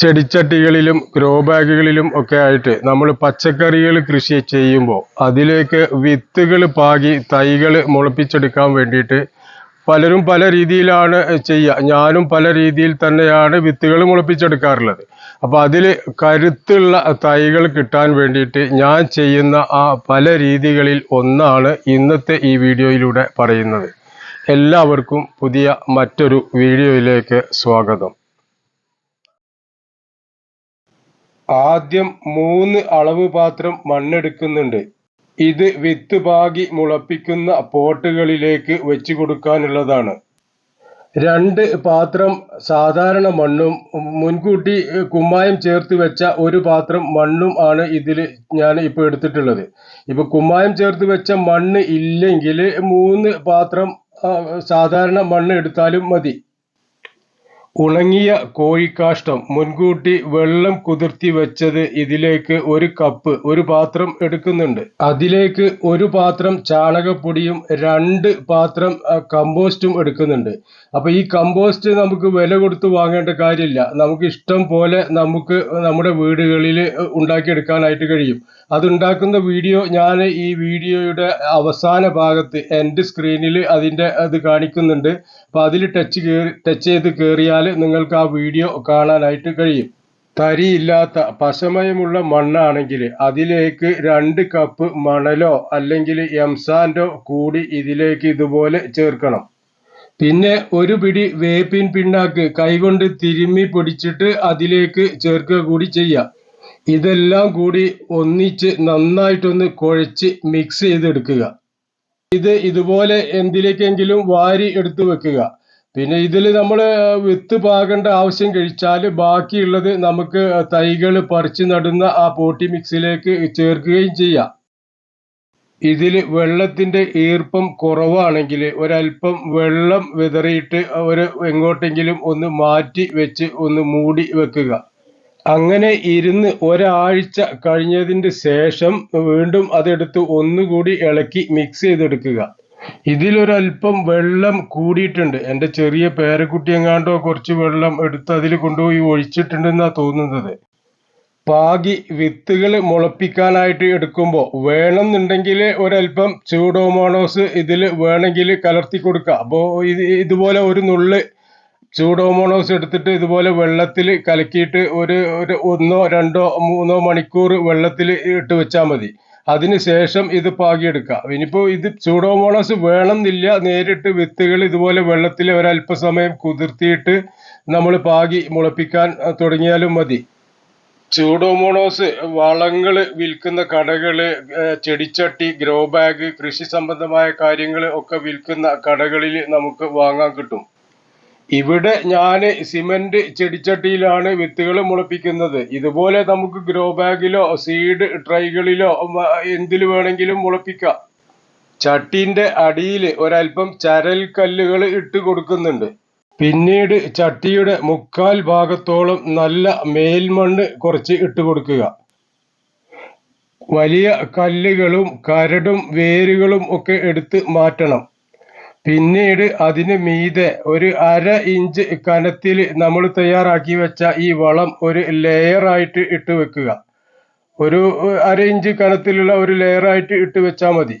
ചെടിച്ചട്ടികളിലും grow ബാഗുകളിലും ഒക്കെ ആയിട്ട് നമ്മൾ പച്ചക്കറികൾ കൃഷി ചെയ്യുമ്പോൾ അതിലേക്ക് വിത്തുകൾ പാകി തൈകൾ മുളപ്പിച്ചെടുക്കാൻ വേണ്ടിയിട്ട് പലരും പല രീതിയിലാണ് ചെയ്യുക. ഞാനും പല രീതിയിൽ തന്നെയാണ് വിത്തുകൾ മുളപ്പിച്ചെടുക്കാറുള്ളത്. അപ്പോൾ അതിൽ കരുത്തുള്ള തൈകൾ കിട്ടാൻ വേണ്ടിയിട്ട് ഞാൻ ചെയ്യുന്ന ആ പല രീതികളിൽ ഒന്നാണ് ഇന്നത്തെ ഈ വീഡിയോയിലൂടെ പറയുന്നത്. എല്ലാവർക്കും പുതിയ മറ്റൊരു വീഡിയോയിലേക്ക് സ്വാഗതം. ആദ്യം മൂന്ന് അളവ് പാത്രം മണ്ണെടുക്കുന്നുണ്ട്. ഇത് വിത്ത് പാകി മുളപ്പിക്കുന്ന പോട്ടുകളിലേക്ക് വെച്ചു കൊടുക്കാനുള്ളതാണ്. രണ്ട് പാത്രം സാധാരണ മണ്ണും മുൻകൂട്ടി കുമ്മായം ചേർത്ത് വെച്ച ഒരു പാത്രം മണ്ണും ആണ് ഇതിൽ ഞാൻ ഇപ്പോൾ എടുത്തിട്ടുള്ളത്. ഇപ്പൊ കുമ്മായം ചേർത്ത് വെച്ച മണ്ണ് ഇല്ലെങ്കിൽ മൂന്ന് പാത്രം സാധാരണ മണ്ണ് എടുത്താലും മതി. ഉണങ്ങിയ കോഴിക്കാഷ്ടം മുൻകൂട്ടി വെള്ളം കുതിർത്തി വെച്ചത് ഇതിലേക്ക് ഒരു കപ്പ് ഒരു പാത്രം എടുക്കുന്നുണ്ട്. അതിലേക്ക് ഒരു പാത്രം ചാണകപ്പൊടിയും രണ്ട് പാത്രം കമ്പോസ്റ്റും എടുക്കുന്നുണ്ട്. അപ്പൊ ഈ കമ്പോസ്റ്റ് നമുക്ക് വില കൊടുത്ത് വാങ്ങേണ്ട കാര്യമില്ല. നമുക്ക് ഇഷ്ടം പോലെ നമുക്ക് നമ്മുടെ വീടുകളിൽ ഉണ്ടാക്കിയെടുക്കാനായിട്ട് കഴിയും. അതുണ്ടാക്കുന്ന വീഡിയോ ഞാൻ ഈ വീഡിയോയുടെ അവസാന ഭാഗത്ത് എന്റെ സ്ക്രീനിൽ അതിന്റെ അത് കാണിക്കുന്നുണ്ട്. അപ്പോൾ അതിൽ ടച്ച് ടച്ച് ചെയ്ത് കയറിയാൽ നിങ്ങൾക്ക് ആ വീഡിയോ കാണാനായിട്ട് കഴിയും. തരിയില്ലാത്ത പശമയമുള്ള മണ്ണാണെങ്കിൽ അതിലേക്ക് രണ്ട് കപ്പ് മണലോ അല്ലെങ്കിൽ എംസാൻഡോ കൂടി ഇതിലേക്ക് ഇതുപോലെ ചേർക്കണം. പിന്നെ ഒരു പിടി വേപ്പിൻ പിണ്ണാക്ക് കൈകൊണ്ട് തിരുമ്മി പൊടിച്ചിട്ട് അതിലേക്ക് ചേർക്കുക കൂടി ചെയ്യാം. ഇതെല്ലാം കൂടി ഒന്നിച്ച് നന്നായിട്ടൊന്ന് കുഴച്ച് മിക്സ് ചെയ്തെടുക്കുക. ഇത് ഇതുപോലെ എന്തിലേക്കെങ്കിലും വാരി എടുത്തു വെക്കുക. പിന്നെ ഇതിൽ നമ്മൾ വിത്ത് പാകേണ്ട ആവശ്യം കഴിച്ചാൽ ബാക്കിയുള്ളത് നമുക്ക് തൈകൾ പറിച്ച് നടുന്ന ആ പോട്ടി മിക്സിലേക്ക് ചേർക്കുകയും ചെയ്യാം. ഇതിൽ വെള്ളത്തിന്റെ ഈർപ്പം കുറവാണെങ്കിൽ ഒരല്പം വെള്ളം വിതറിയിട്ട് ഒരു എങ്ങോട്ടെങ്കിലും ഒന്ന് മാറ്റി വെച്ച് ഒന്ന് മൂടി വെക്കുക. അങ്ങനെ ഇരുന്ന് ഒരാഴ്ച കഴിഞ്ഞതിന്റെ ശേഷം വീണ്ടും അതെടുത്ത് ഒന്നുകൂടി ഇളക്കി മിക്സ് ചെയ്തെടുക്കുക. ഇതിലൊരല്പം വെള്ളം കൂടിയിട്ടുണ്ട്. എന്റെ ചെറിയ പേരക്കുട്ടി എങ്ങാണ്ടോ കുറച്ച് വെള്ളം എടുത്ത് അതിൽ കൊണ്ടുപോയി ഒഴിച്ചിട്ടുണ്ടെന്നാണ് തോന്നുന്നത്. പാകി വിത്തുകൾ മുളപ്പിക്കാനായിട്ട് എടുക്കുമ്പോൾ വേണമെന്നുണ്ടെങ്കിൽ ഒരല്പം ചൂഡോമോണോസ് ഇതിൽ വേണമെങ്കിൽ കലർത്തി കൊടുക്കുക. അപ്പോൾ ഇത് ഇതുപോലെ ഒരു നുള്ള് ചൂഡോമോണോസ് എടുത്തിട്ട് ഇതുപോലെ വെള്ളത്തിൽ കലക്കിയിട്ട് ഒരു ഒരു ഒന്നോ രണ്ടോ മൂന്നോ മണിക്കൂർ വെള്ളത്തിൽ ഇട്ട് വെച്ചാൽ മതി. അതിനുശേഷം ഇത് പാകിയെടുക്കുക. ഇനിയിപ്പോൾ ഇത് സൂഡോമോണസ് വേണമെന്നില്ല. നേരിട്ട് വിത്തുകൾ ഇതുപോലെ വെള്ളത്തിൽ ഒരല്പസമയം കുതിർത്തിയിട്ട് നമ്മൾ പാകി മുളപ്പിക്കാൻ തുടങ്ങിയാലും മതി. ചൂഡോമോണോസ് വളങ്ങൾ വിൽക്കുന്ന കടകൾ ചെടിച്ചട്ടി ഗ്രോ ബാഗ് കൃഷി സംബന്ധമായ കാര്യങ്ങൾ ഒക്കെ വിൽക്കുന്ന കടകളിൽ നമുക്ക് വാങ്ങാൻ കിട്ടും. ഇവിടെ ഞാൻ സിമന്റ് ചെടിച്ചട്ടിയിലാണ് വിത്തുകൾ മുളപ്പിക്കുന്നത്. ഇതുപോലെ നമുക്ക് ഗ്രോ ബാഗിലോ സീഡ് ട്രൈകളിലോ എന്തിൽ വേണമെങ്കിലും മുളപ്പിക്കാം. ചട്ടിന്റെ അടിയിൽ ഒരൽപ്പം ചരൽ കല്ലുകൾ ഇട്ട് കൊടുക്കുന്നുണ്ട്. പിന്നീട് ചട്ടിയുടെ മുക്കാൽ ഭാഗത്തോളം നല്ല മേൽമണ്ണ് കുറച്ച് ഇട്ട് കൊടുക്കുക. വലിയ കല്ലുകളും കരടും വേരുകളും ഒക്കെ എടുത്ത് മാറ്റണം. പിന്നീട് അതിനു മീതെ ഒരു അര ഇഞ്ച് കനത്തിൽ നമ്മൾ തയ്യാറാക്കി വെച്ച ഈ വളം ഒരു ലെയറായിട്ട് ഇട്ട് വെക്കുക. ഒരു അര ഇഞ്ച് കനത്തിലുള്ള ഒരു ലെയറായിട്ട് ഇട്ട് വെച്ചാൽ മതി.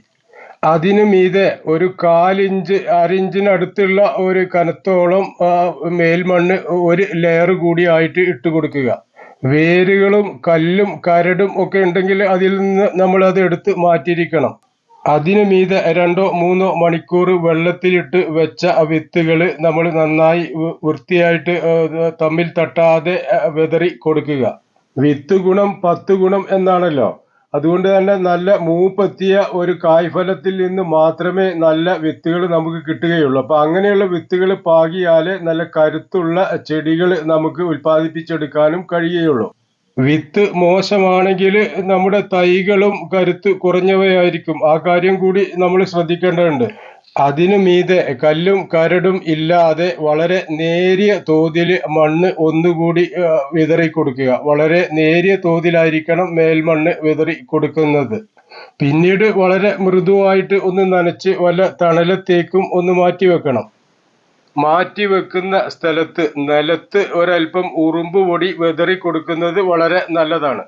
അതിനു മീതെ ഒരു കാലിഞ്ച് അരിഞ്ചിനടുത്തുള്ള ഒരു കനത്തോളം മേൽമണ്ണ് ഒരു ലെയർ കൂടി ആയിട്ട് ഇട്ട് കൊടുക്കുക. വേരുകളും കല്ലും കരടും ഒക്കെ ഉണ്ടെങ്കിൽ അതിൽ നിന്ന് നമ്മൾ അത് എടുത്ത് മാറ്റിയിരിക്കണം. അതിനു മീതെ രണ്ടോ മൂന്നോ മണിക്കൂർ വെള്ളത്തിലിട്ട് വെച്ച വിത്തുകൾ നമ്മൾ നന്നായി വൃത്തിയായിട്ട് തമ്മിൽ തട്ടാതെ വിതറി കൊടുക്കുക. വിത്ത് ഗുണം പത്ത് ഗുണം എന്നാണല്ലോ. അതുകൊണ്ട് തന്നെ നല്ല മൂപ്പെത്തിയ ഒരു കായ്ഫലത്തിൽ നിന്ന് മാത്രമേ നല്ല വിത്തുകൾ നമുക്ക് കിട്ടുകയുള്ളൂ. അപ്പൊ അങ്ങനെയുള്ള വിത്തുകൾ പാകിയാലേ നല്ല കരുത്തുള്ള ചെടികൾ നമുക്ക് ഉൽപ്പാദിപ്പിച്ചെടുക്കാനും കഴിയുകയുള്ളൂ. വിത്ത് മോശമാണെങ്കിൽ നമ്മുടെ തൈകളും കരുത്ത് കുറഞ്ഞവയായിരിക്കും. ആ കാര്യം കൂടി നമ്മൾ ശ്രദ്ധിക്കേണ്ടതുണ്ട്. അതിനു മീതെ കല്ലും കരടും ഇല്ലാതെ വളരെ നേരിയ തോതിൽ മണ്ണ് ഒന്നുകൂടി വിതറി കൊടുക്കുക. വളരെ നേരിയ തോതിലായിരിക്കണം മേൽമണ്ണ് വിതറി കൊടുക്കുന്നത്. പിന്നീട് വളരെ മൃദുവായിട്ട് ഒന്ന് നനച്ച് വല്ല തണലത്തേക്കും ഒന്ന് മാറ്റി വെക്കണം. മാറ്റി വെക്കുന്ന സ്ഥലത്ത് നിലത്ത് ഒരൽപ്പം ഉറുമ്പ് പൊടി വെതറി കൊടുക്കുന്നത് വളരെ നല്ലതാണ്.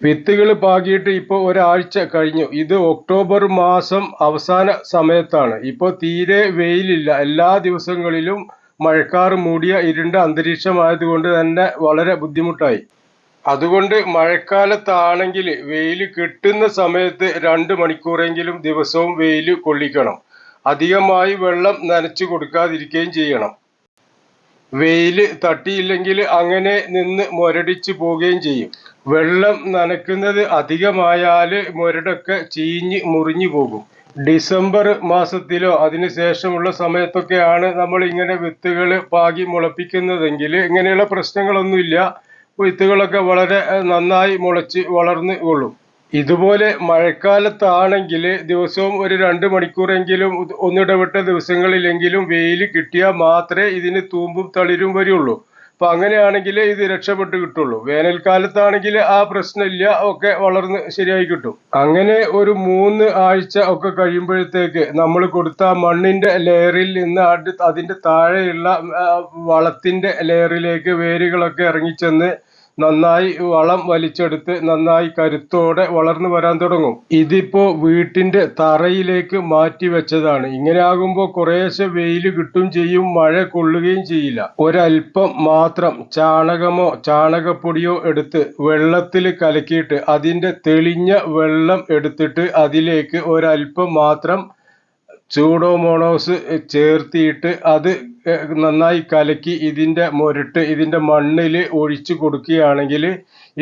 വിത്തുകൾ പാകിയിട്ട് ഇപ്പോൾ ഒരാഴ്ച കഴിഞ്ഞു. ഇത് ഒക്ടോബർ മാസം അവസാന സമയത്താണ്. ഇപ്പോൾ തീരെ വെയിലില്ല. എല്ലാ ദിവസങ്ങളിലും മഴക്കാർ മൂടിയ ഇരുണ്ട അന്തരീക്ഷമായതുകൊണ്ട് തന്നെ വളരെ ബുദ്ധിമുട്ടായി. അതുകൊണ്ട് മഴക്കാലത്താണെങ്കിൽ വെയിൽ കിട്ടുന്ന സമയത്ത് രണ്ട് മണിക്കൂറെങ്കിലും ദിവസവും വെയിൽ കൊള്ളിക്കണം. അധികമായി വെള്ളം നനച്ചു കൊടുക്കാതിരിക്കുകയും ചെയ്യണം. വെയിൽ തട്ടിയില്ലെങ്കിൽ അങ്ങനെ നിന്ന് മുരടിച്ച് പോവുകയും ചെയ്യും. വെള്ളം നനയ്ക്കുന്നത് അധികമായാൽ മുരടൊക്കെ ചീഞ്ഞ് മുറിഞ്ഞു പോകും. ഡിസംബർ മാസത്തിലോ അതിനുശേഷമുള്ള സമയത്തൊക്കെയാണ് നമ്മൾ ഇങ്ങനെ വിത്തുകൾ പാകി മുളപ്പിക്കുന്നതെങ്കിൽ ഇങ്ങനെയുള്ള പ്രശ്നങ്ങളൊന്നുമില്ല. വിത്തുകളൊക്കെ വളരെ നന്നായി മുളച്ച് വളർന്നു കൊള്ളും. ഇതുപോലെ മഴക്കാലത്താണെങ്കിൽ ദിവസവും ഒരു രണ്ട് മണിക്കൂറെങ്കിലും ഒന്നിടവിട്ട ദിവസങ്ങളിലെങ്കിലും വെയിൽ കിട്ടിയാൽ മാത്രമേ ഇതിന് തൂമ്പും തളിരും വരുള്ളൂ. അപ്പൊ അങ്ങനെയാണെങ്കിൽ ഇത് രക്ഷപ്പെട്ട് കിട്ടുള്ളൂ. വേനൽക്കാലത്താണെങ്കിൽ ആ പ്രശ്നമില്ല ഒക്കെ വളർന്ന് ശരിയായി കിട്ടും. അങ്ങനെ ഒരു മൂന്ന് ആഴ്ച ഒക്കെ കഴിയുമ്പോഴത്തേക്ക് നമ്മൾ കൊടുത്ത മണ്ണിന്റെ ലെയറിൽ നിന്ന് അതിന്റെ താഴെയുള്ള വളത്തിന്റെ ലെയറിലേക്ക് വേരുകളൊക്കെ ഇറങ്ങിച്ചെന്ന് നന്നായി വളം വലിച്ചെടുത്ത് നന്നായി കരുത്തോടെ വളർന്നു വരാൻ തുടങ്ങും. ഇതിപ്പോ വീട്ടിന്റെ തറയിലേക്ക് മാറ്റി വെച്ചതാണ്. ഇങ്ങനെ ആകുമ്പോൾ കുറേശ്ശെ വെയിൽ കിട്ടും ചെയ്യും മഴ കൊള്ളുകയും ചെയ്യില്ല. ഒരൽപ്പം മാത്രം ചാണകമോ ചാണകപ്പൊടിയോ എടുത്ത് വെള്ളത്തിൽ കലക്കിയിട്ട് അതിന്റെ തെളിഞ്ഞ വെള്ളം എടുത്തിട്ട് അതിലേക്ക് ഒരൽപ്പം മാത്രം ചൂഡോമോണോസ് ചേർത്തിയിട്ട് അത് നന്നായി കലക്കി ഇതിന്റെ മുരട്ട് ഇതിന്റെ മണ്ണിൽ ഒഴിച്ചു കൊടുക്കുകയാണെങ്കിൽ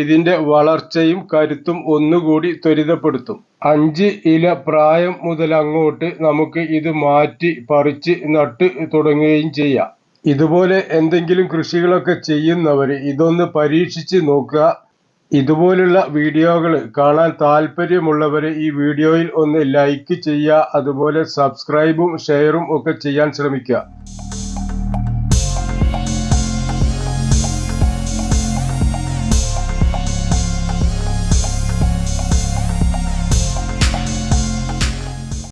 ഇതിന്റെ വളർച്ചയും കരുത്തും ഒന്നുകൂടി ത്വരിതപ്പെടുത്തും. അഞ്ച് ഇല പ്രായം മുതൽ അങ്ങോട്ട് നമുക്ക് ഇത് മാറ്റി പറിച്ച് നട്ട് തുടങ്ങുകയും ചെയ്യാം. ഇതുപോലെ എന്തെങ്കിലും കൃഷികളൊക്കെ ചെയ്യുന്നവർ ഇതൊന്ന് പരീക്ഷിച്ച് നോക്കുക. ഇതുപോലുള്ള വീഡിയോകൾ കാണാൻ താല്പര്യമുള്ളവർ ഈ വീഡിയോയിൽ ഒന്ന് ലൈക്ക് ചെയ്യുക അതുപോലെ സബ്സ്ക്രൈബും ഷെയറും ഒക്കെ ചെയ്യാൻ ശ്രമിക്കുക.